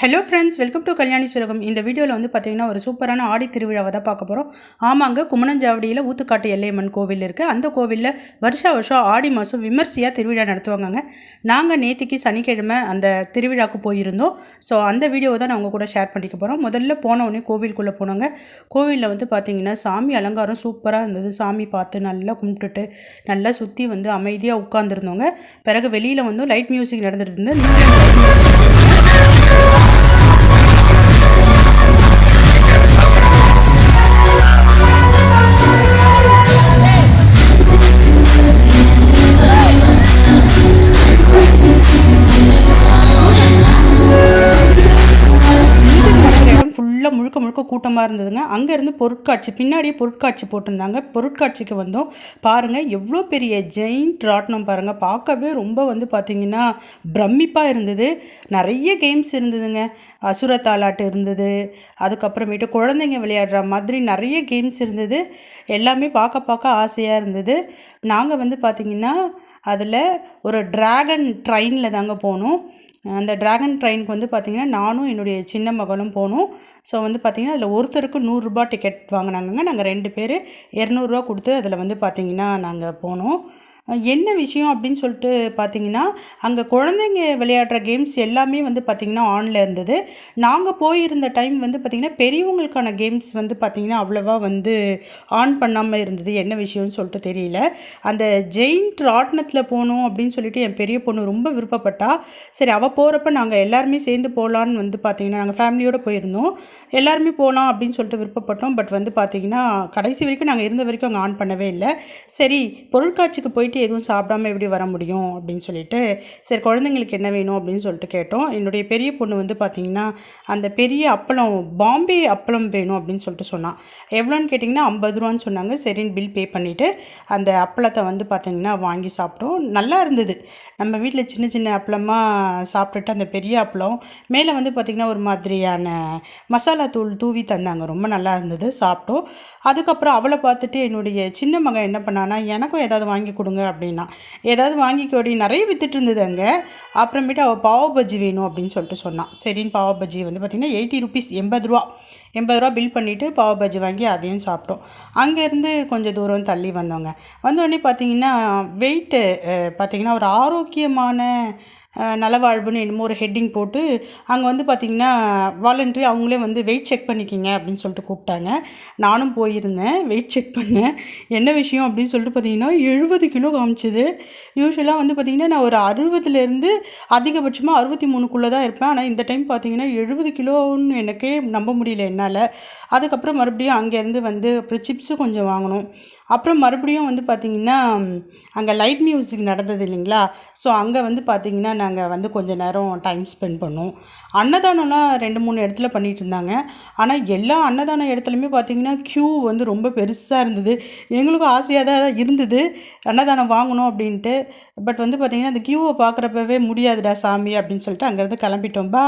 Hello friends welcome to Kalyani சுலகம் இந்த வீடியோவில் வந்து பார்த்தீங்கன்னா ஒரு சூப்பரான ஆடி திருவிழாவை தான் பார்க்க போகிறோம் ஆமாங்க குமணஞ்சாவடியில் ஊத்துக்காட்டு எல்லையம்மன் கோவில் இருக்குது அந்த கோவிலில் வருஷா வருஷம் ஆடி மாதம் விமர்சையாக திருவிழா நடத்துவாங்கங்க. நாங்கள் நேத்திக்கு சனிக்கிழமை அந்த திருவிழாவுக்கு போயிருந்தோம். ஸோ அந்த வீடியோவை தான் நான் உங்கள் கூட ஷேர் பண்ணிக்க போகிறோம் முதல்ல போன உடனே கோவிலுக்குள்ளே போனோங்க. கோவிலில் வந்து பார்த்திங்கன்னா சாமி அலங்காரம் சூப்பராக இருந்தது. சாமி பார்த்து நல்லா கும்பிட்டுட்டு நல்லா சுற்றி வந்து அமைதியாக உட்காந்துருந்தோங்க பிறகு வெளியில் வந்து லைட் மியூசிக் நடந்துட்டு இருந்தது. முழுக்க கூட்டமாக இருந்ததுங்க. அங்கேருந்து பொருட்காட்சி பின்னாடியே பொருட்காட்சி போட்டிருந்தாங்க. பொருட்காட்சிக்கு வந்தோம். பாருங்கள் எவ்வளோ பெரிய ஜெயின்ட் ராட்டினம் பாருங்கள் பார்க்கவே ரொம்ப வந்து பார்த்திங்கன்னா பிரமிப்பாக இருந்தது. நிறைய கேம்ஸ் இருந்ததுங்க. அசுர தாலாட்டு இருந்தது. அதுக்கப்புறமேட்டு குழந்தைங்க விளையாடுற மாதிரி நிறைய கேம்ஸ் இருந்தது. எல்லாமே பார்க்க பார்க்க ஆசையாக இருந்தது. நாங்கள் வந்து பார்த்திங்கன்னா அதில் ஒரு ட்ராகன் ட்ரெயினில் தாங்க போனோம். அந்த டிராகன் ட்ரெயினுக்கு வந்து பார்த்திங்கன்னா நானும் என்னுடைய சின்ன மகளும் போனோம். ஸோ வந்து பார்த்திங்கன்னா அதில் ஒருத்தருக்கு நூறுரூபா டிக்கெட் வாங்கினாங்கங்க. நாங்கள் ரெண்டு பேர் இரநூறுவா கொடுத்து அதில் வந்து பார்த்திங்கன்னா நாங்கள் போனோம். என்ன விஷயம் அப்படின்னு சொல்லிட்டு பார்த்தீங்கன்னா அங்கே குழந்தைங்க விளையாடுற கேம்ஸ் எல்லாமே வந்து பார்த்திங்கன்னா ஆனில் இருந்தது. நாங்கள் போயிருந்த டைம் வந்து பார்த்திங்கன்னா பெரியவங்களுக்கான கேம்ஸ் வந்து பார்த்திங்கன்னா அவ்வளோவா வந்து ஆன் பண்ணாமல் இருந்தது. என்ன விஷயம்னு சொல்லிட்டு தெரியல. அந்த ஜெயின்ட் ராட்னத்தில் போகணும் அப்படின்னு சொல்லிட்டு என் பெரிய பொண்ணு ரொம்ப விருப்பப்பட்டா. சரி அவள் போகிறப்ப நாங்கள் எல்லாருமே சேர்ந்து போகலான்னு வந்து பார்த்திங்கன்னா நாங்கள் ஃபேமிலியோடு போயிருந்தோம். எல்லாருமே போகலாம் அப்படின்னு சொல்லிட்டு விருப்பப்பட்டோம். பட் வந்து பார்த்திங்கன்னா கடைசி வரைக்கும் நாங்கள் இருந்த வரைக்கும் அங்கே ஆன் பண்ணவே இல்லை. சரி பொருட்காட்சிக்கு போயிட்டு எதுவும் சாப்பிடாம எப்படி வர முடியும் அப்படின்னு சொல்லிட்டு சரி குழந்தைங்களுக்கு என்ன வேணும் அப்படின்னு சொல்லிட்டு கேட்டோம். என்னுடைய பெரிய பொண்ணு வந்து பார்த்திங்கன்னா அந்த பெரிய அப்பளம் பாம்பே அப்பளம் வேணும் அப்படின்னு சொல்லிட்டு சொன்னான் எவ்வளோன்னு கேட்டிங்கன்னா ஐம்பது ரூபான்னு சொன்னாங்க. சரின்னு பில் பே பண்ணிவிட்டு அந்த அப்பளத்தை வந்து பார்த்திங்கன்னா வாங்கி சாப்பிட்டோம். நல்லா இருந்தது. நம்ம வீட்டில் சின்ன சின்ன அப்பளமாக சாப்பிட்டுட்டு அந்த பெரிய அப்பளம் மேலே வந்து பார்த்திங்கன்னா ஒரு மாதிரியான மசாலா தூள் தூவி தந்தாங்க. ரொம்ப நல்லா இருந்தது சாப்பிட்டோம். அதுக்கப்புறம் அவளை பார்த்துட்டு என்னுடைய சின்ன மகன் என்ன பண்ணான்னா எனக்கும் ஏதாவது வாங்கி கொடுங்க அப்படின்னா. ஏதாவது வாங்கிக்கோடி நிறைய வித்துட்டு இருந்தது அங்கே. அப்புறமேட்டு அவள் பாவ பஜ்ஜி வேணும் அப்படின்னு சொல்லிட்டு சொன்னான். சரின்னு பாவ பஜ்ஜி வந்து பார்த்திங்கன்னா எயிட்டி ருபீஸ் எண்பது ரூபா. எண்பது ரூபா பில் பண்ணிவிட்டு பாவ பஜ்ஜி வாங்கி அதையும் சாப்பிட்டோம். அங்கேருந்து கொஞ்சம் தூரம் தள்ளி வந்தோங்க. வந்தோடனே பார்த்தீங்கன்னா வெயிட்டு பார்த்திங்கன்னா ஒரு ஆரோக்கியமான நலவாழ்வுன்னு என்னமோ ஒரு ஹெட்டிங் போட்டு அங்கே வந்து பார்த்திங்கன்னா வாலண்ட்ரி அவங்களே வந்து வெயிட் செக் பண்ணிக்கிங்க அப்படின்னு சொல்லிட்டு கூப்பிட்டாங்க. நானும் போயிருந்தேன் வெயிட் செக் பண்ணேன். என்ன விஷயம் அப்படின்னு சொல்லிட்டு பார்த்தீங்கன்னா எழுபது கிலோ காமிச்சிது. யூஸ்வலாக வந்து பார்த்திங்கன்னா நான் ஒரு அறுபதுலேருந்து அதிகபட்சமாக அறுபத்தி மூணுக்குள்ளே தான் இருப்பேன். ஆனால் இந்த டைம் பார்த்திங்கன்னா எழுபது கிலோன்னு எனக்கே நம்ப முடியல என்னால். அதுக்கப்புறம் மறுபடியும் அங்கேருந்து வந்து அப்புறம் சிப்ஸும் கொஞ்சம் வாங்கினோம் அப்புறம் மறுபடியும் வந்து பார்த்திங்கன்னா அங்கே லைட் மியூசிக் நடந்தது இல்லைங்களா? ஸோ அங்கே வந்து பார்த்திங்கன்னா நாங்கள் வந்து கொஞ்சம் நேரம் டைம் ஸ்பெண்ட் பண்ணோம். அன்னதானம்லாம் ரெண்டு மூணு இடத்துல பண்ணிகிட்டு இருந்தாங்க. ஆனால் எல்லா அன்னதான இடத்துலையுமே பார்த்திங்கன்னா க்யூ வந்து ரொம்ப பெருசாக இருந்தது. எங்களுக்கும் ஆசையாக தான் இருந்தது. அன்னதானம் வாங்கணும் அப்படின்ட்டு. பட் வந்து பார்த்திங்கன்னா அந்த க்யூவை பார்க்குறப்பவே முடியாதுடா சாமி அப்படின்னு சொல்லிட்டு அங்கேருந்து கிளம்பிட்டோம். பா